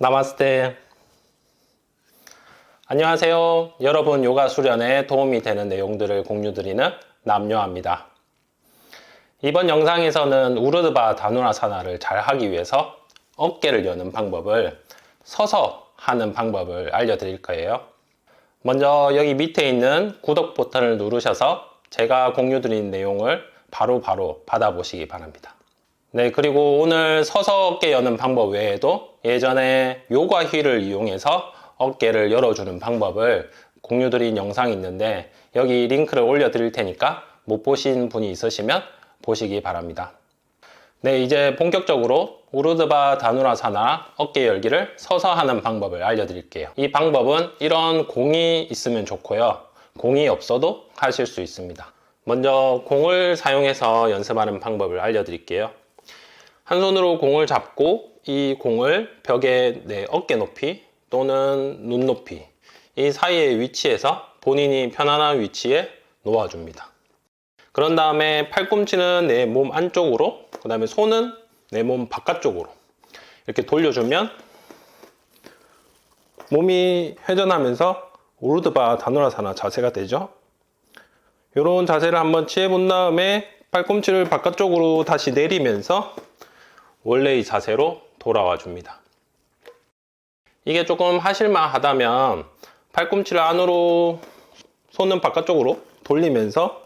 나마스테. 안녕하세요. 여러분 요가 수련에 도움이 되는 내용들을 공유드리는 남요합니다. 이번 영상에서는 우르드바 다누라사나를 잘 하기 위해서 어깨를 여는 방법을 서서 하는 방법을 알려드릴 거예요. 먼저 여기 밑에 있는 구독 버튼을 누르셔서 제가 공유드린 내용을 바로바로 바로 받아보시기 바랍니다. 네, 그리고 오늘 서서 어깨 여는 방법 외에도 예전에 요가 휠을 이용해서 어깨를 열어주는 방법을 공유드린 영상이 있는데 여기 링크를 올려드릴 테니까 못 보신 분이 있으시면 보시기 바랍니다. 네, 이제 본격적으로 우르드바 다누라사나 어깨 열기를 서서 하는 방법을 알려드릴게요. 이 방법은 이런 공이 있으면 좋고요. 공이 없어도 하실 수 있습니다. 먼저 공을 사용해서 연습하는 방법을 알려드릴게요. 한 손으로 공을 잡고 이 공을 벽에 내 어깨 높이 또는 눈 높이 이 사이에 위치해서 본인이 편안한 위치에 놓아줍니다. 그런 다음에 팔꿈치는 내 몸 안쪽으로 그 다음에 손은 내 몸 바깥쪽으로 이렇게 돌려주면 몸이 회전하면서 오르드바 다누라사나 자세가 되죠. 이런 자세를 한번 취해 본 다음에 팔꿈치를 바깥쪽으로 다시 내리면서 원래의 자세로 돌아와 줍니다. 이게 조금 하실만 하다면 팔꿈치를 안으로 손은 바깥쪽으로 돌리면서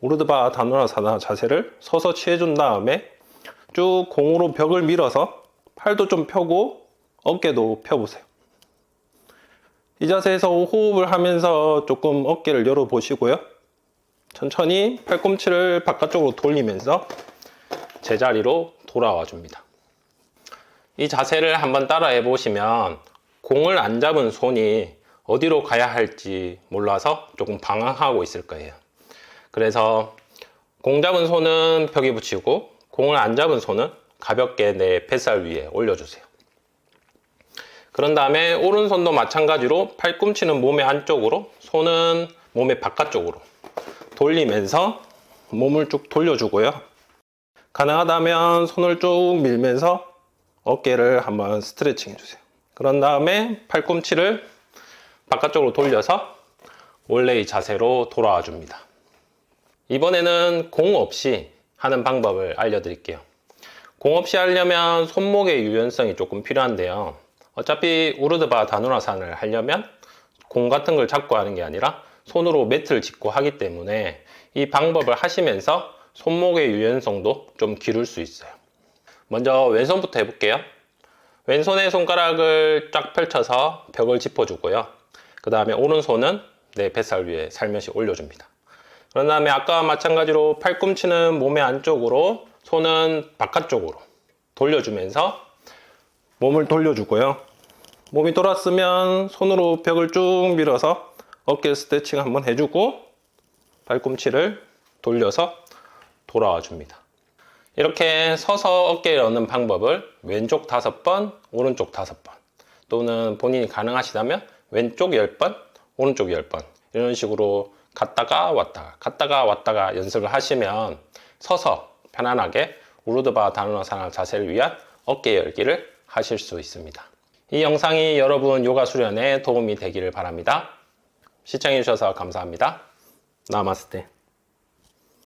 오르드바 다누라사나 자세를 서서 취해준 다음에 쭉 공으로 벽을 밀어서 팔도 좀 펴고 어깨도 펴보세요. 이 자세에서 호흡을 하면서 조금 어깨를 열어보시고요. 천천히 팔꿈치를 바깥쪽으로 돌리면서 제자리로 돌아와 줍니다. 이 자세를 한번 따라해 보시면 공을 안 잡은 손이 어디로 가야 할지 몰라서 조금 방황하고 있을 거예요. 그래서 공 잡은 손은 벽에 붙이고 공을 안 잡은 손은 가볍게 내 뱃살 위에 올려주세요. 그런 다음에 오른손도 마찬가지로 팔꿈치는 몸의 안쪽으로 손은 몸의 바깥쪽으로 돌리면서 몸을 쭉 돌려주고요. 가능하다면 손을 쭉 밀면서 어깨를 한번 스트레칭 해주세요. 그런 다음에 팔꿈치를 바깥쪽으로 돌려서 원래의 자세로 돌아와 줍니다. 이번에는 공 없이 하는 방법을 알려드릴게요. 공 없이 하려면 손목의 유연성이 조금 필요한데요. 어차피 우르드바 다누라산을 하려면 공 같은 걸 잡고 하는 게 아니라 손으로 매트를 짚고 하기 때문에 이 방법을 하시면서 손목의 유연성도 좀 기를 수 있어요. 먼저 왼손부터 해볼게요. 왼손의 손가락을 쫙 펼쳐서 벽을 짚어주고요. 그 다음에 오른손은 내 뱃살 위에 살며시 올려줍니다. 그런 다음에 아까와 마찬가지로 팔꿈치는 몸의 안쪽으로, 손은 바깥쪽으로 돌려주면서 몸을 돌려주고요. 몸이 돌았으면 손으로 벽을 쭉 밀어서 어깨 스트레칭 한번 해주고 팔꿈치를 돌려서 돌아와 줍니다. 이렇게 서서 어깨를 얻는 방법을 왼쪽 다섯 번, 오른쪽 다섯 번 또는 본인이 가능하시다면 왼쪽 10번, 오른쪽 10번 이런 식으로 갔다가 왔다가 갔다가 왔다가 연습을 하시면 서서 편안하게 우르드바 다누나사나 자세를 위한 어깨 열기를 하실 수 있습니다. 이 영상이 여러분 요가 수련에 도움이 되기를 바랍니다. 시청해주셔서 감사합니다. 나마스테.